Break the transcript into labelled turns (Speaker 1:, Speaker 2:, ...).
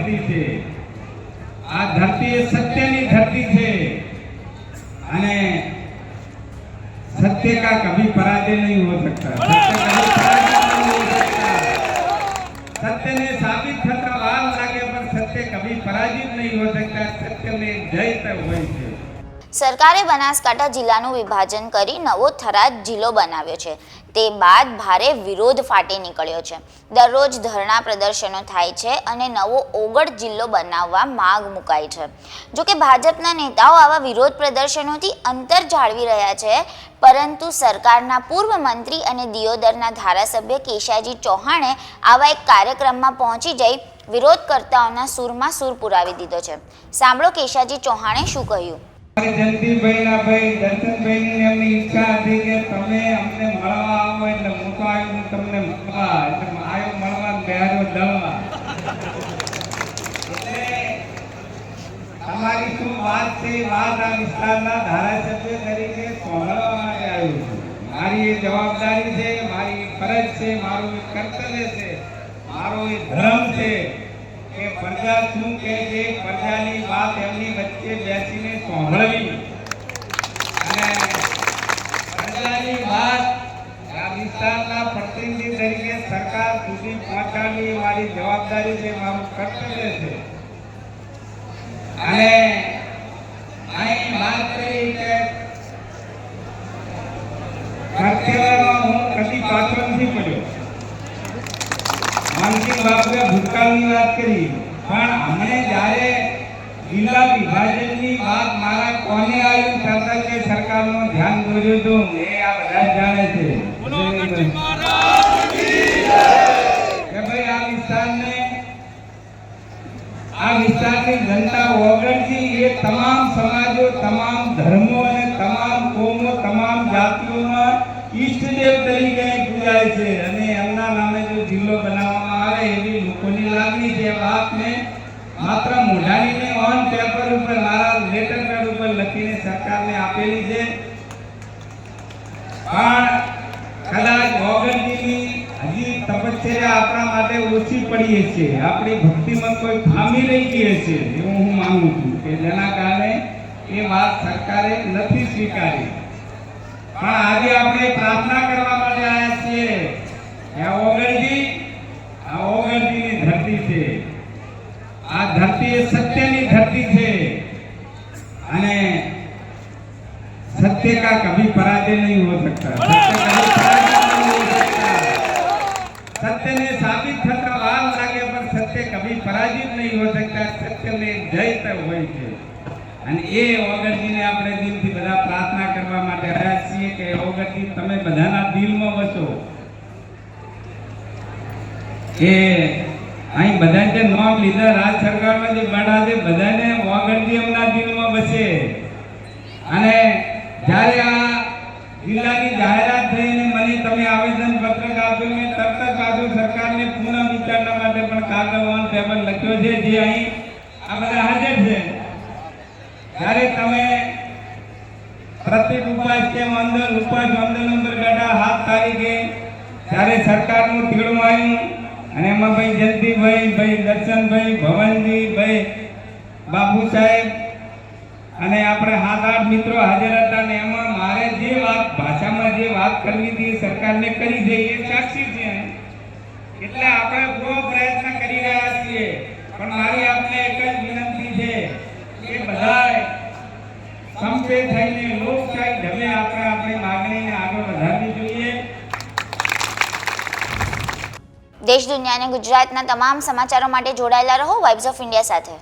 Speaker 1: ધરતી છે. આ ધરતી એ સત્યની ધરતી છે. અને સત્ય કા કભી પરાજય નહીં હો સકતા સત્ય ને સાબિત થતા વાર લાગે પણ સત્ય કભી પરાજિત નહીં હો સકતા સત્ય ને જય તક હોય છે.
Speaker 2: સરકારે બનાસકાંઠા જિલ્લાનું વિભાજન કરી નવો થરાદ જિલ્લો બનાવ્યો છે. તે બાદ ભારે વિરોધ ફાટી નીકળ્યો છે. દરરોજ ધરણા પ્રદર્શનો થાય છે અને નવો ઓગળ જિલ્લો બનાવવા માગ મુકાઈ છે. જોકે ભાજપના નેતાઓ આવા વિરોધ પ્રદર્શનોથી અંતર જાળવી રહ્યા છે, પરંતુ સરકારના પૂર્વ મંત્રી અને દિયોદરના ધારાસભ્ય કેશાજી ચૌહાણે આવા એક કાર્યક્રમમાં પહોંચી જઈ વિરોધકર્તાઓના સૂરમાં સૂર પુરાવી દીધો છે. સાંભળો કેશાજી ચૌહાણે શું કહ્યું?
Speaker 1: મારે જયંતિભાઈ ભાઈ શું વાત છે વાત આ વિસ્તારના ધારાસભ્ય તરીકે આવ્યો મારી એ જવાબદારી છે, મારી ફરજ છે, મારું એ કર્તવ્ય છે, મારો એ ધર્મ છે. કે પ્રજા શું કહે છે? પ્રજાની વાત એમની વચ્ચે બેસીને સાંભળવી. અને પ્રજાની વાત વિસ્તારના પ્રતિનિધિ તરીકે સરકાર સુધી પહોંચાડવી મારી જવાબદારી છે, મારું કર્તવ્ય છે. અને અહીં વાત કરી કે કર્તવ્યમાં હું કદી પાછળ નથી પડ્યો. માનસિંહ બાપુએ ભૂતકાળની વાત કરી પણ અમને જ્યારે જિલ્લા વિભાજનની વાત મારા કોને આવ્યું તરત તે સરકારનું ધ્યાન દોર્યું હતું એ આ બધા જાણે છે. કે ભાઈ આ વિસ્તારને આ વિસ્તારની જનતા ઓગણથી એ તમામ સમાજો તમામ ધર્મો અને તમામ કોમો તમામ જાતિઓમાં ઈષ્ટદેવ તરીકે પૂજાય છે. અને એમના નામે જો જિલ્લો બનાવવામાં આવે એવી લોકોની લાગણી છે આપને માત્ર મોઢાનીને ઓન પેપર ઉપર મારા લેટર પેડ ઉપર લખીને સરકારને આપેલી છે. પણ કદાચ ઓગણજીની હજી તપશ્ચર્યા આપણા માટે ઓછી પડી છે આપણી ભક્તિમાં કોઈ ખામી રહી ગઈ છે એવું હું માનું છું કે જેના કારણે એ વાત સરકારે નથી સ્વીકારી. પણ આજે આપણે પ્રાર્થના કરવા માટે આવ્યા છીએ કે આ ઓગણજી આ ઓગણજીની ધરતી છે આ ધરતી એ સત્યની ધરતી છે અને सत्य का कभी पराजय नहीं हो सकता सत्य कभी पराजय नहीं हो सकता सत्य ने साबित થતા વાર લાગે પણ સત્ય કભી પરાજિત નહીં હો सकता સત્ય में જય તો હોય છે અને એ ઓગણજીને આપણે દિલથી બધા પ્રાર્થના કરવા માટે આવ્યા છીએ કે ઓગણજી તમે બધાના દિલમાં વસો કે અહીં બધાને જે નોમ લીધા, રાજ સરકારમાં જે બેઠા છે, બધાને ઓગણજી એમના દિલમાં બસે અને જ્યારે આ જિલ્લાની જાહેરાત થઈને મને તમે આવેદન પત્રક આપ્યું મેં તરત જ બાજુ સરકારને પુનઃ વિચારણા માટે પણ કાગળ ઓન પેપર લખ્યો છે, જે અહીં આ બધા હાજર છે. જ્યારે તમે પ્રતિક ઉપવાસ કેમ અંદર ઉપવાસ આંદોલન પર બેઠા, સાત તારીખે ત્યારે સરકારનું તીડું આવ્યું અને એમાં ભાઈ જયંતિભાઈ, ભાઈ દર્શનભાઈ, ભવનજી, ભાઈ બાપુ સાહેબ અને આપણે સાત આઠ મિત્રો હાજર હતા ને એમાં મારે જે વાત, ભાષામાં જે વાત કરવી હતી સરકારને કરી છે, એ સાક્ષી છે. એટલે આપણે પૂરો પ્રયત્ન કરી રહ્યા છીએ. પણ મારી આપને એક જ વિનંતી છે કે બધાય સંપે થઈને લોકશાહી ઢબે આપણે આપણી માગણીને આગળ વધારવી જોઈએ
Speaker 2: દેશ દુનિયા અને ગુજરાતના તમામ સમાચારો માટે જોડાયેલા રહો વાઇબ્સ ઓફ ઇન્ડિયા સાથે.